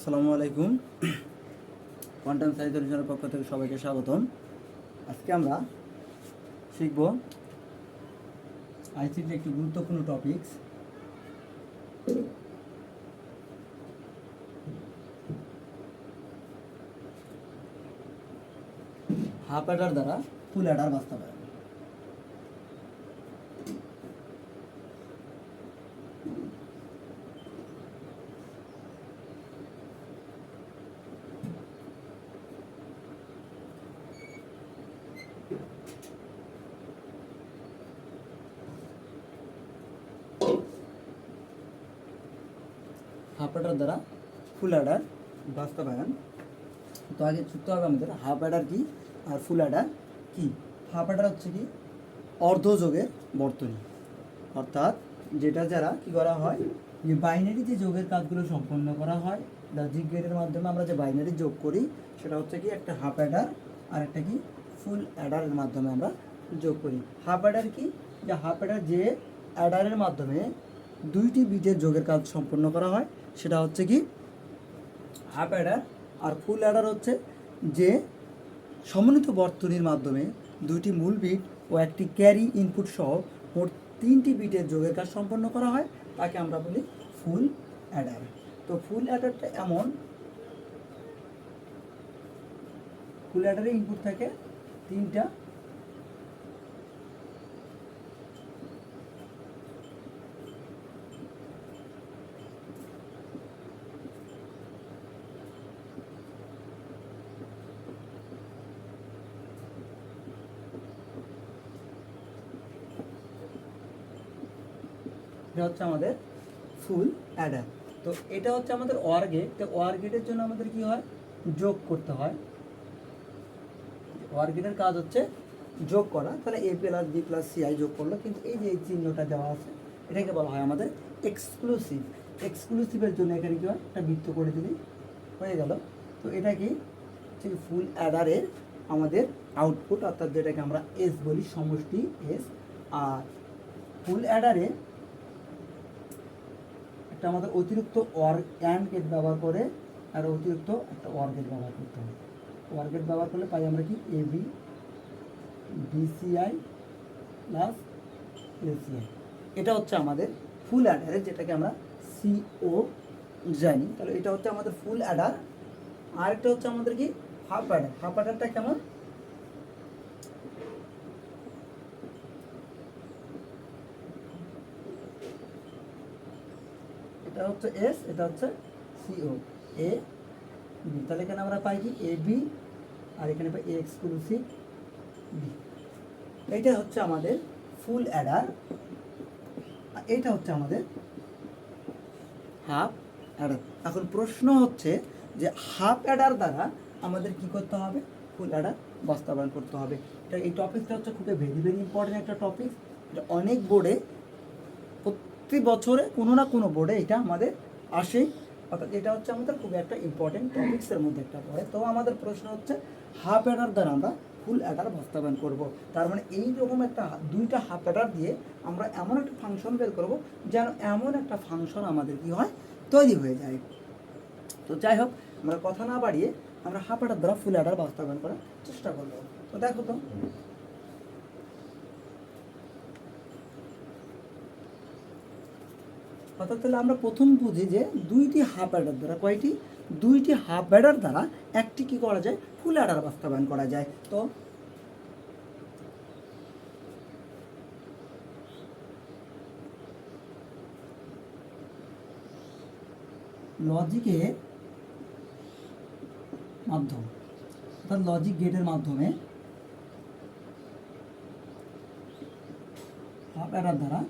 আসসালামু আলাইকুম। Quantum science সলিউশনের পক্ষ থেকে সবাইকে স্বাগতম। আজকে আমরা শিখব আইসিটির একটি গুরুত্বপূর্ণ টপিকস হাফ অ্যাডার দ্বারা ফুল অ্যাডার বাস্তবায়ন। অ্যাডার দ্বারা ফুল অ্যাডার বাস্তবায়ন। তো আগে ছুটতে হবে আমাদের হাফ অ্যাডার কি আর ফুল অ্যাডার কি? হাফ অ্যাডার হচ্ছে কি অর্ধযোগের বর্তনী। অর্থাৎ যেটা যারা কি করা হয়, যে বাইনারি যে যোগের কাজগুলো সম্পন্ন করা হয় লজিক গেটের মাধ্যমে আমরা যে বাইনারি যোগ করি, সেটা হচ্ছে কি একটা হাফ অ্যাডার আর একটা কি ফুল অ্যাডারের মাধ্যমে আমরা যোগ করি। হাফ অ্যাডার কি? যে হাফ অ্যাডার যে অ্যাডারের মাধ্যমে দুইটি বিটের যোগের কাজ সম্পন্ন করা হয় সেটা হচ্ছে কি? হাফ অ্যাডার আর ফুল অ্যাডার হচ্ছে যে সমন্বিত বর্তনীর মাধ্যমে দুইটি মূল বিট ও একটি ক্যারি ইনপুট সহ মোট তিনটি বিটের যোগের কাজ সম্পন্ন করা হয়। তাকে আমরা বলি ফুল অ্যাডার তো ফুল অ্যাডারটা এমন ফুল অ্যাডারে ইনপুট থাকে তিনটা এটা হচ্ছে আমাদের ফুল অ্যাডার তো এটা হচ্ছে আমাদের ওয়ার গেট তো গেটের জন্য আমাদের কি হয়? যোগ করতে হয়। গেটের কাজ হচ্ছে যোগ করা। তাহলে A plus B plus C I যোগ করল। কিন্তু এই যে এই চিহ্নটা দেওয়া আছে, এটাকে বলা হয় আমাদের এক্সক্লুসিভ এক্সক্লুসিভের জন্য এখানে কি হয়? একটা বৃত্ত করে দিলেই হয়ে গেল। তো এটা কি? হচ্ছে ফুল অ্যাডারের আমাদের আউটপুট অর্থাৎ যেটাকে আমরা এস বলি, সমষ্টি এস আর ফুল অ্যাডারে একটা আমাদের অতিরিক্ত ওয়ার অ্যান্ড গেট ব্যবহার করে আর অতিরিক্ত একটা ওয়ার গেট ব্যবহার করতে হবে। ওয়ার গেট ব্যবহার করলে পাই আমরা কি? A B BCI plus LCI এটা হচ্ছে আমাদের ফুল অ্যাডারের যেটাকে আমরা সিও জানি। তাহলে এটা হচ্ছে আমাদের ফুল অ্যাডার আরেকটা হচ্ছে আমাদের কি? হাফ অ্যাডার হাফ অ্যাডারটা কেমন? এটা হচ্ছে এস এটা হচ্ছে সিও এ বি তাহলে এখানে আমরা পাই কি? এ বি আর এখানে পাই এ এক্সক্লুসিভ বি এইটা হচ্ছে আমাদের ফুল অ্যাডার এটা হচ্ছে আমাদের হাফ অ্যাডার এখন প্রশ্ন হচ্ছে যে হাফ অ্যাডার দ্বারা আমাদের কি করতে হবে? ফুল অ্যাডার বাস্তবায়ন করতে হবে। এটা এই টপিকটা হচ্ছে খুবই ভেরি ভেরি ইম্পর্টেন্ট একটা টপিক এটা অনেক বোর্ডে প্রতি বছরে কোনো না কোনো বোর্ডে এটা আমাদের আসেই। অর্থাৎ এটা হচ্ছে আমাদের খুব একটা ইম্পর্টেন্ট টপিক্সের মধ্যে একটা পড়ে। তো আমাদের প্রশ্ন হচ্ছে হাফ অ্যাডার দ্বারা আমরা ফুল অ্যাডার বাস্তবায়ন করব। তার মানে এই রকম একটা দুইটা হাফ অ্যাডার দিয়ে আমরা এমন একটা ফাংশন বের করব যেন এমন একটা ফাংশন আমাদের কি হয়, তৈরি হয়ে যায়। তো যাই হোক, আমরা কথা না বাড়িয়ে আমরা হাফ অ্যাডার দ্বারা ফুল অ্যাডার বাস্তবায়ন করার চেষ্টা করব। তো দেখো তো অর্থাৎ তাহলে আমরা প্রথম বুঝি যে দুইটি হাফ অ্যাডার দ্বারা কয়টি? দুইটি হাফ অ্যাডার দ্বারা একটি কি করা যায়? ফুল অ্যাডার বাস্তবায়ন করা যায়। তো লজিকে মাধ্যম, অর্থাৎ লজিক গেটের মাধ্যমে হাফ অ্যাডার দ্বারা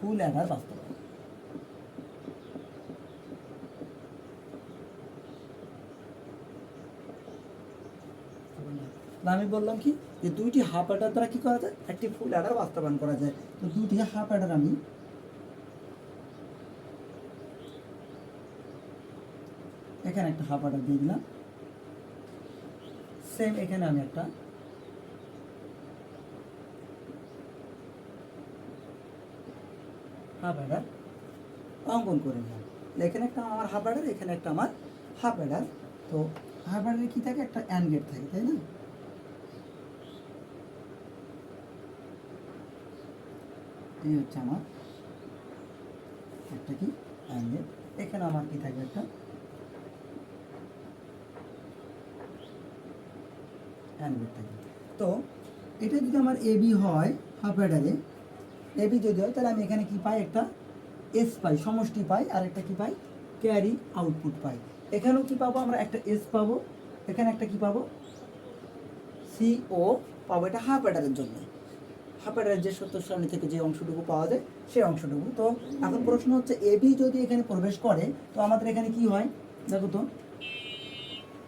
ফুল অ্যাডার বাস্তবায়ন আমি বললাম কি, যে দুইটি হাফ অ্যাডার দ্বারা কি করা যায়? একটি ফুল অ্যাডার বাস্তবায়ন করা যায়। তো দুইটি হাফ অ্যাডার আমি এখানে একটা হাফ অ্যাডার দিয়ে দিলাম। সেম এখানে আমি একটা হাফ অ্যাডার অঙ্কন করে নিলাম। এখানে একটা আমার হাফ অ্যাডার এখানে একটা আমার হাফ অ্যাডার তো হাফ অ্যাডারে কী থাকে? একটা অ্যান্ড গেট থাকে, তাই না? এই হচ্ছে আমার একটা কি? And gate. এখানে আমার কি থাকবে একটা? অ্যান্ড গেট থাকে। তো এটা যদি আমার এবি হয় হাফ অ্যাডারে এবি যদি হয়, তাহলে আমি এখানে কি পাই? একটা এস পাই, সমষ্টি পাই, আর একটা কি পাই? ক্যারি আউটপুট পাই। এখানেও কি পাবো? আমরা একটা এস পাবো। এখানে একটা কি পাবো? সি ও পাবো। এটা হাফ অ্যাডারের জন্য। হাফ অ্যাডারের যে সত্তর সারণী থেকে যে অংশটুকু পাওয়া যায়, সেই অংশটুকু। তো এখন প্রশ্ন হচ্ছে এবি যদি এখানে প্রবেশ করে, তো আমাদের এখানে কি হয়? দেখো তো।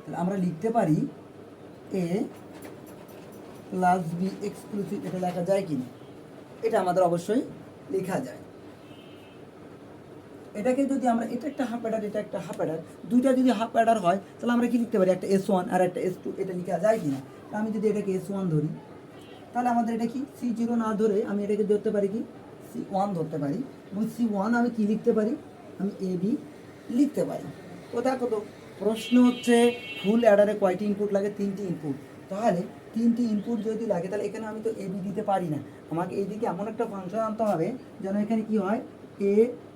তাহলে আমরা লিখতে পারি এ প্লাস বি এক্সক্লুসিভ এটা লেখা যায় কি না এটা আমাদের অবশ্যই লেখা যায়। এটাকে যদি আমরা, এটা একটা হাফ অ্যাডার এটা একটা হাফ অ্যাডার দুইটা যদি হাফ অ্যাডার হয়, তাহলে আমরা কি লিখতে পারি? একটা এস ওয়ান আর একটা এস টু এটা লেখা যায় কি না আমি যদি এটাকে এস ওয়ান ধরি, তাহলে আমাদের এটা কি? সি জিরো না ধরে আমি এটাকে ধরতে পারি কি? সি ওয়ান ধরতে পারি। এবং সি ওয়ান আমি কি লিখতে পারি? আমি এ বি লিখতে পারি। তো দেখো তো, প্রশ্ন হচ্ছে ফুল অ্যাডারে কয়টি ইনপুট লাগে? তিনটি ইনপুট তাহলে তিনটি ইনপুট যদি লাগে, তাহলে এখানে আমি তো এ বি দিতে পারি না। আমাকে এইদিকে এমন একটা ফাংশন আনতে হবে যেন এখানে কি হয়? A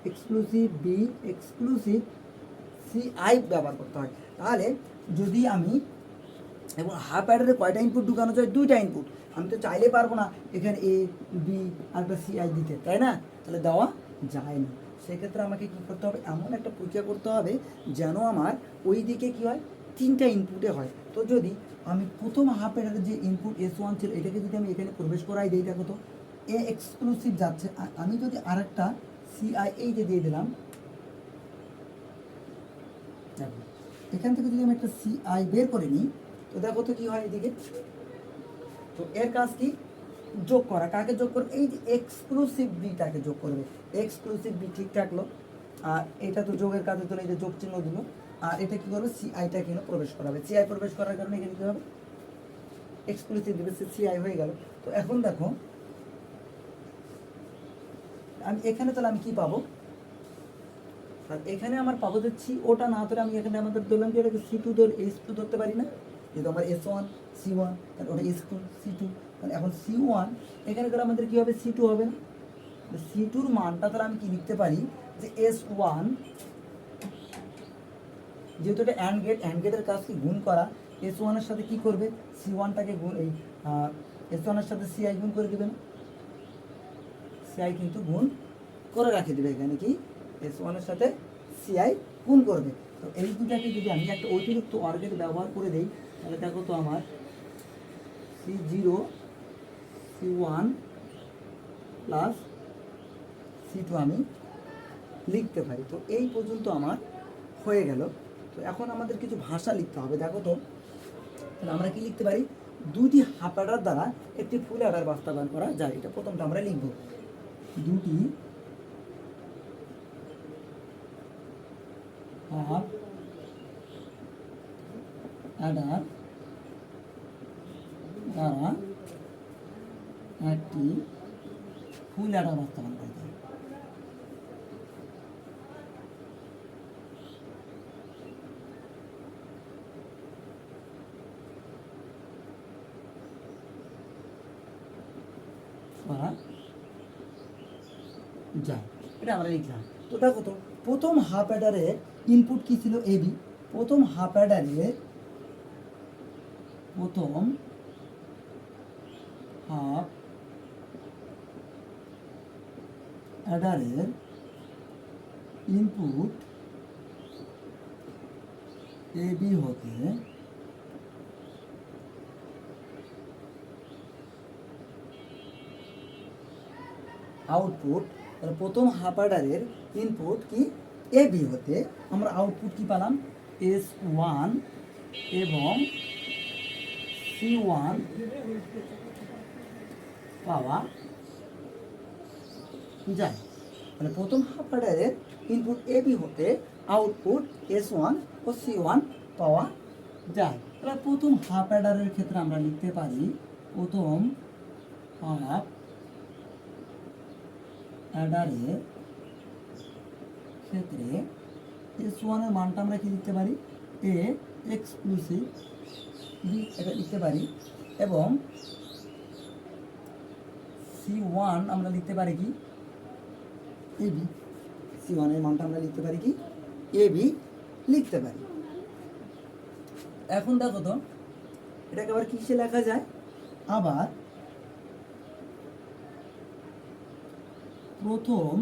exclusive B exclusive C I ব্যবহার করতে হয়। তাহলে যদি আমি এবং হাফ অ্যাডারে কয়টা ইনপুট ঢুকানো যায়? দুইটা ইনপুট আমি তো চাইলে পারব না এখানে এ বি আর একটা সি আই দিতে, তাই না? তাহলে দেওয়া যায় না। সেক্ষেত্রে আমাকে কী করতে হবে? এমন একটা প্রক্রিয়া করতে হবে যেন আমার ওই দিকে কী হয়? তিনটা ইনপুটে হয়। তো যদি আমি প্রথম হাফ অ্যাডারের যে ইনপুট এস ওয়ান ছিল, এটাকে যদি আমি এখানে প্রবেশ করাই দিই, দেখো তো এ এক্সক্লুসিভ যাচ্ছে। আমি যদি আর একটা এই যে দিয়ে দিলাম এখান থেকে যদি আমি একটা সিআই বের করে নিই, তো দেখো তো কি হয় এদিকে। তো এর কাজ কি? যোগ করা। কাকে যোগ করবে? এই যে এক্সক্লুসিভ বিটাকে যোগ করবে। এক্সক্লুসিভ বি ঠিক থাকল। আর এটা তো যোগের কাজের জন্য, এই যে যোগ চিহ্ন দিল, আর এটা কি করবে? সিআইটা কিন্তু প্রবেশ করাবে। সিআই প্রবেশ করার কারণে এখানে কি হবে? এক্সক্লুসিভ দিবে সিআই হয়ে গেল। তো এখন দেখো, আমি এখানে তাহলে আমি কি পাবো? আর এখানে আমার পাবো যে সি ওটা না ধরে আমি এখানে আমাদের ধরলাম কি এটাকে সি টু ধর এস টু ধরতে পারি না। যেহেতু আমার এস ওয়ান সি ওয়ান তাহলে ওটা এস টু সি টু তাহলে এখন সি ওয়ান এখানে করে আমাদের কী হবে? সি টু হবে না। সি টুর মানটা তাহলে আমি কি লিখতে পারি? যে এস ওয়ান যেহেতু এটা অ্যান্ড গেট অ্যান্ড গেটের কাজ কি গুণ করা এস ওয়ানের সাথে কি করবে? সি ওয়ানটাকে গুণ, এই এস ওয়ানের সাথে সিআই গুণ করে দেবে না সিআই কিন্তু গুণ করে রাখে দেবে এখানে কি? এস ওয়ানের সাথে সিআই গুণ করবে। তো এই দুটাকে যদি আমি একটা অতিরিক্ত অর্গেট ব্যবহার করে দেই, তাহলে দেখো তো আমার C zero C one plus C two আমি লিখতে পারি। তো এই পর্যন্ত আমার হয়ে গেল। তো এখন আমাদের কিছু ভাষা লিখতে হবে। দেখো তো আমরা কি লিখতে পারি? দুটি অ্যাডার দ্বারা একটি ফুল অ্যাডার বাস্তবায়ন করা যায়। এটা প্রথমটা আমরা লিখব। দুটি একটি ফুল অ্যাডার বাস্তবায়ন করা যায় করা যায়। এটা আমরা লিখলাম। তো দেখো তো, প্রথম হাফ অ্যাডারে ইনপুট কি ছিল? এবি প্রথম হাফ অ্যাডারে প্রথম হাফ অ্যাডারের ইনপুট এবি হতে আউটপুট প্রথম হাফ অর্ডারের ইনপুট কি? এ বি হতে। আমরা আউটপুট কি পেলাম? এস ওয়ান এবং সি ওয়ান পাওয়া যায়। তাহলে প্রথম হাফ অর্ডারের ইনপুট এ বি হতে আউটপুট এস ওয়ান ও সি ওয়ান পাওয়া যায়। তাহলে প্রথম হাফ অর্ডারের ক্ষেত্রে আমরা লিখতে পারি প্রথম হাফ অ্যাডারে ক্ষেত্রে এস ওয়ানের মানটা আমরা কি লিখতে পারি? এ এক্সক্লুসিভ বি এটা লিখতে পারি এবং সি ওয়ান আমরা লিখতে পারি কি? এ বি সি ওয়ানের মানটা আমরা লিখতে পারি কি? এ বি লিখতে পারি। এখন দেখো তো, এটাকে আবার কিসে লেখা যায়? আবার প্রথম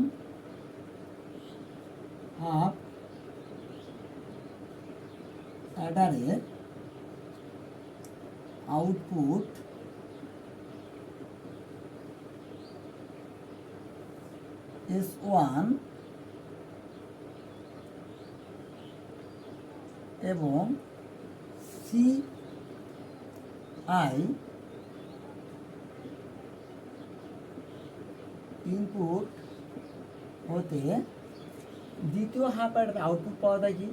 হাফ অ্যাডারের আউটপুট এস ওয়ান এবং সি আই ইনপুট হতে দ্বিতীয় হাফের আউটপুট পাওয়া যায় কি?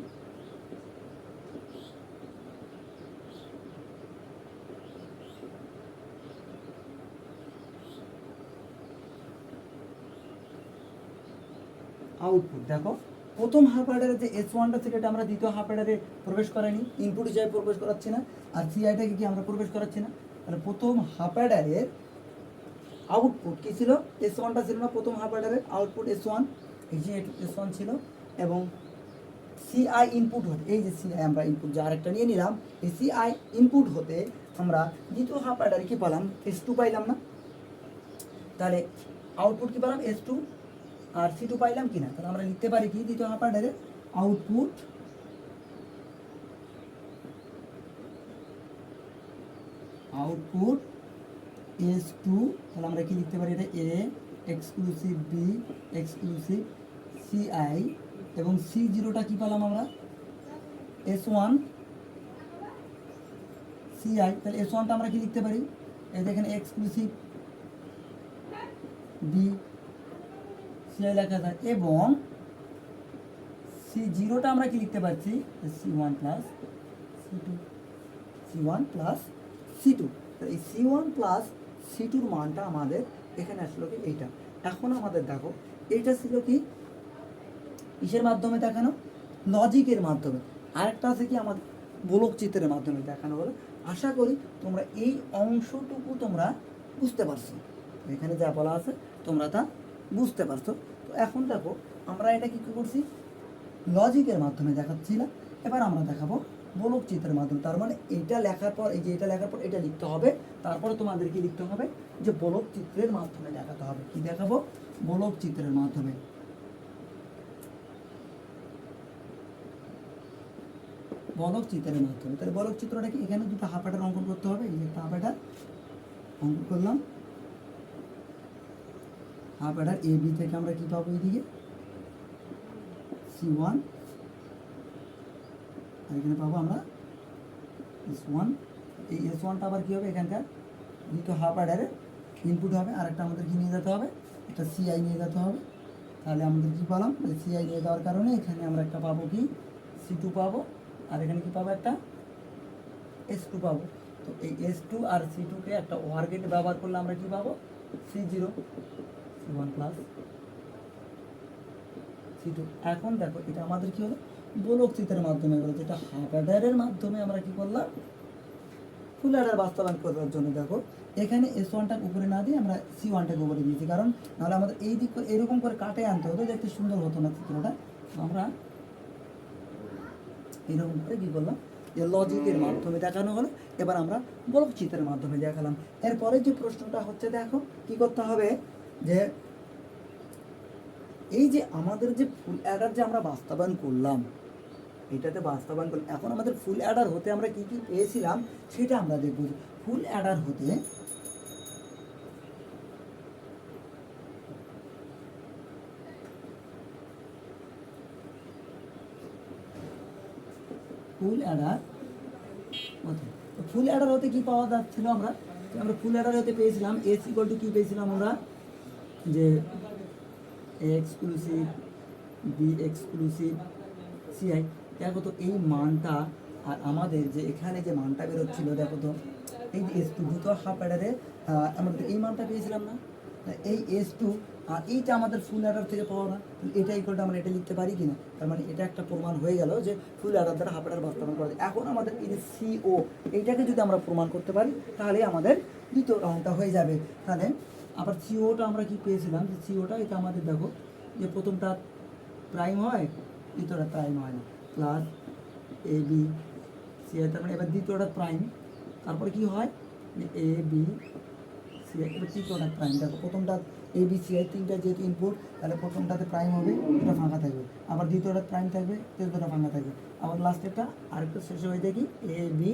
আউটপুট দেখো। প্রথম হাফ অ্যাডারে যে এস ওয়ানটা এটা আমরা দ্বিতীয় হাফ অ্যাডারে প্রবেশ করাইনি ইনপুট হিসাবে প্রবেশ করাচ্ছি না। আর সিআইটাকে কি আমরা প্রবেশ করাচ্ছি না? তাহলে প্রথম হাফ অ্যাডারের আউটপুট কী ছিল? এস ওয়ানটা ছিল না, প্রথম হাফ অ্যাডারের আউটপুট এস ওয়ান যে এস ওয়ান ছিল এবং সিআই ইনপুট হতে, এই যে সিআই আমরা ইনপুট যে আরেকটা নিয়ে নিলাম, এই সিআই ইনপুট হতে আমরা দ্বিতীয় হাফ অর্ডারে কী পেলাম? এস টু পাইলাম না। তাহলে আউটপুট কী পেলাম? এস টু আর সি টু পাইলাম কি না? তাহলে আমরা লিখতে পারি কি দ্বিতীয় হাফ অর্ডারে আউটপুট আউটপুট এস টু তাহলে আমরা কি লিখতে পারি? এটা A exclusive B exclusive C I এবং সি জিরোটা কি পেলাম আমরা? এস ওয়ান সিআই তাহলে এস ওয়ানটা আমরা কি লিখতে পারি? এই দেখেন এক্সক্লুসিভ বি সিআই লেখা যায় এবং সি জিরোটা আমরা কি লিখতে পারছি? C one plus C two C one plus C two এই সি ওয়ান প্লাস সি টুর মানটা আমাদের এখানে আসলো কি এইটা। এখন আমাদের দেখো, এইটা ছিল কি? কিসের মাধ্যমে দেখানো? লজিকের মাধ্যমে। আরেকটা আছে কি আমাদের বলক চিত্রের মাধ্যমে দেখানো হলো আশা করি তোমরা এই অংশটুকু তোমরা বুঝতে পারছ। এখানে যা বলা আছে, তোমরা তা বুঝতে পারছ। তো এখন দেখো, আমরা এটা কি কি করছি? লজিকের মাধ্যমে দেখাচ্ছিলাম। এবার আমরা দেখাবো বলক চিত্রের মাধ্যমে। তার মানে এটা লেখার পর, এই যে এটা লেখার পর এটা লিখতে হবে, তারপরে তোমাদের কি লিখতে হবে যে বলক চিত্রের মাধ্যমে দেখাতে হবে। কি দেখাবো? বলক চিত্রের মাধ্যমে। বলক চিত্রের মাধ্যমে। তাহলে বলক চিত্রটা কি? এখানে দুটো হাফাটার অঙ্কন করতে হবে। এই যে একটা হাফাটার অঙ্কন করলাম। হাফাটার এ বি থেকে আমরা কি পাবো এইদিকে সি ওয়ান এখানে পাবো আমরা এস ওয়ান এই এস ওয়ানটা আবার কী হবে এখানকার? দ্বিতীয় হাফ অ্যাডারে ইনপুট হবে আর একটা আমাদের কি নিয়ে যেতে হবে? একটা সিআই নিয়ে যেতে হবে। তাহলে আমাদের কি পেলাম? সিআই নিয়ে যাওয়ার কারণে এখানে আমরা একটা পাবো কি? সি টু পাবো। আর এখানে কি পাবো একটা? এস টু পাবো। তো এই এস টু আর সি টুকে একটা ওয়ার গেট ব্যবহার করলে আমরা কি পাবো? C zero C one plus C two এখন দেখো, এটা আমাদের কী হলো? বলক চিত্রের মাধ্যমে হলো যেটা হাফ অ্যাডারের মাধ্যমে আমরা কি করলাম? ফুল বাস্তবায়ন করার জন্য দেখো, এখানে এস ওয়ানটাকে উপরে না দিয়ে আমরা সি ওয়ানটাকে উপরে দিয়েছি। কারণ নাহলে আমাদের এই দিক করে, এরকম করে কাটে আনতে হতো দেখতে সুন্দর হতো না চিত্রটা। আমরা এরকম করে কী করলাম? যে লজিকের মাধ্যমে দেখানো হলো, এবার আমরা বলক চিত্রের মাধ্যমে দেখালাম। এরপরে যে প্রশ্নটা হচ্ছে, দেখো, কি করতে হবে? যে এই যে আমাদের যে ফুল অ্যাডার যে আমরা বাস্তবায়ন করলাম এটাতে বাস্তবায়ন করলাম এখন আমাদের ফুল অ্যাডার হতে আমরা কি কি পেয়েছিলাম, সেটা আমরা দেখব। ফুল অ্যাডার হতে ফুল অ্যাডার হতে। ফুল অ্যাডার হতে কি পাওয়া যাচ্ছিল আমরা? আমরা ফুল অ্যাডার হতে পেয়েছিলাম এস ইকুয়াল টু কি পেয়েছিলাম আমরা? যে এক্সক্লুসিভ বি এক্সক্লুসিভ সিআই দেখো তো, এই মানটা আর আমাদের যে এখানে যে মানটা বেরোচ্ছিল, দেখো তো, এই যে এস টু দুটো হাফ অ্যাডারে আমরা এই মানটা পেয়েছিলাম না। এই এস টু আর এইটা আমাদের ফুল অ্যাডার থেকে পাওয়া না। এটা ইকুয়ালটা আমরা এটা লিখতে পারি কিনা? তার মানে এটা একটা প্রমাণ হয়ে গেল যে ফুল অ্যাডার দ্বারা হাফ অ্যাডার বাস্তবায়ন করা যায়। এখন আমাদের এই যে সিও এইটাকে যদি আমরা প্রমাণ করতে পারি, তাহলে আমাদের দ্বিতীয় রাউন্ডটা হয়ে যাবে। তাহলে আবার সিওটা আমরা কি পেয়েছিলাম? যে সিওটা এটা আমাদের দেখো, যে প্রথমটা প্রাইম হয়, দ্বিতীয়টা প্রাইম হয় না। প্লাস এ বি সি তার মানে এবার দ্বিতীয়টা প্রাইম তারপরে কি হয়? এ বি সি এবার তৃতীয়টা প্রাইম দেখো, প্রথমটা এ বি সি আই তিনটা যেহেতু ইনপুট তাহলে প্রথমটাতে প্রাইম হবে, এটা ফাঁকা থাকবে। আবার দ্বিতীয়টা প্রাইম থাকবে তৃতীয়টা ফাঁকা থাকবে। আবার লাস্টেরটা আরেকটা শেষে হয়ে কি? এ বি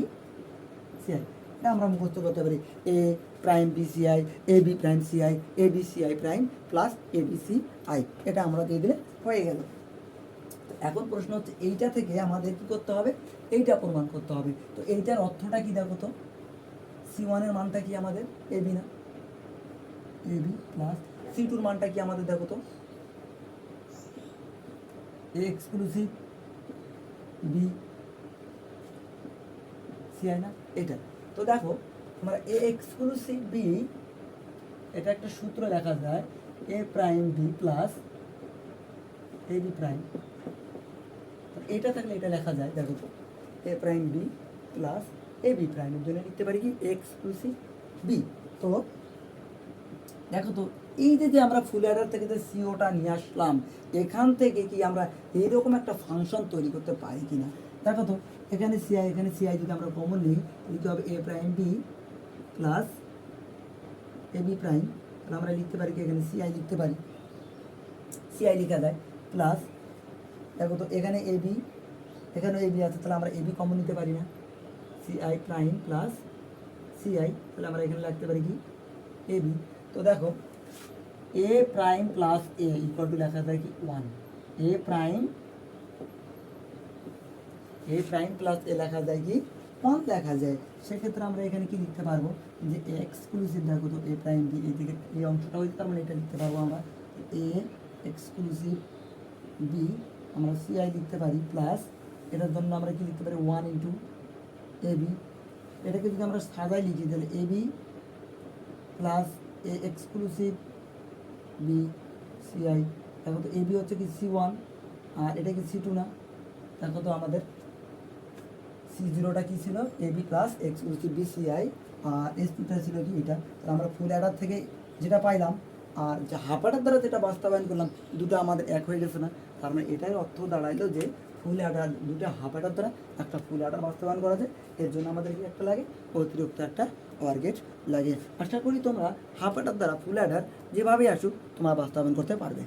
সি আই এটা আমরা মুখস্থ করতে পারি। A prime B C I A B prime C I A B C I prime plus A B C I এটা আমরা দিয়ে দিলে হয়ে গেল। এখন প্রশ্ন হচ্ছে, এইটা থেকে আমাদের কি করতে হবে? এইটা প্রমাণ করতে হবে। তো এইটার অর্থটা কি দেখো তো? সি ওয়ানের মানটা কি আমাদের? এ বি না? এ বি প্লাস সি টুর মানটা কি আমাদের দেখো তো? A exclusive B C I না? এটা। তো দেখো আমরা এ এক্সক্লুসিভ বি এটা একটা সূত্র লেখা যায় A prime B plus A B prime এটা থাকলে এটা লেখা যায়, দেখো তো। A prime B plus A B প্রাইমের জন্য লিখতে পারি কি? এক্স টু সি বি তো, দেখো তো, এই যে যে আমরা ফুল অ্যাডার থেকে যে সিওটা নিয়ে আসলাম, এখান থেকে কি আমরা এইরকম একটা ফাংশন তৈরি করতে পারি কি না দেখো তো, এখানে সিআই এখানে সিআই যদি আমরা কমন নিই লিখতে হবে? A prime B plus A B prime আমরা লিখতে পারি কি? এখানে সিআই লিখতে পারি। সিআই লেখা যায় প্লাস দেখো তো, এখানে এ বি এখানেও এ বি আছে, তাহলে আমরা এ বি কমন নিতে পারি না। সিআই প্রাইম প্লাস সিআই তাহলে আমরা এখানে লিখতে পারি কি? এ বি তো দেখো A prime plus A equal to লেখা যায় কি? One A prime A prime plus A লেখা যায় কি? ওয়ান লেখা যায়। সেক্ষেত্রে আমরা এখানে কি লিখতে পারব? যে এক্সক্লুসিভ দেখো তো এ প্রাইম বি এই দিকে, এই অংশটা হয়েছে তার মানে এটা লিখতে পারব আমরা। এ এক্সক্লুসিভ বি আমরা সিআই লিখতে পারি প্লাস এটার জন্য আমরা কি লিখতে পারি? ওয়ান ইন্টু এ বি এটাকে যদি আমরা সাদায় লিখি, তাহলে A B plus A exclusive B C I দেখো তো এ বি হচ্ছে কি সি ওয়ান আর এটা কি সি টু না? দেখো তো আমাদের সি জিরোটা কী ছিল? A B plus exclusive B C I R S টুটা ছিল কি এটা? তাহলে আমরা ফুল অ্যাডার থেকে যেটা পাইলাম, আর যে হাফ অ্যাডার দ্বারা যেটা বাস্তবায়ন করলাম, দুটো আমাদের এক হয়ে গেছে না? তার মানে এটাই অর্থ দাঁড়াইলো যে ফুল অ্যাডার দুটা হাফ আটার দ্বারা একটা ফুল অ্যাডার বাস্তবায়ন করা যায়। এর জন্য আমাদের কি একটা লাগে, অতিরিক্ত একটা অর্গেট লাগে। আশা করি তোমরা হাফ অ্যাডার দ্বারা ফুল অ্যাডার যেভাবে আসুক, তোমরা বাস্তবায়ন করতে পারবে।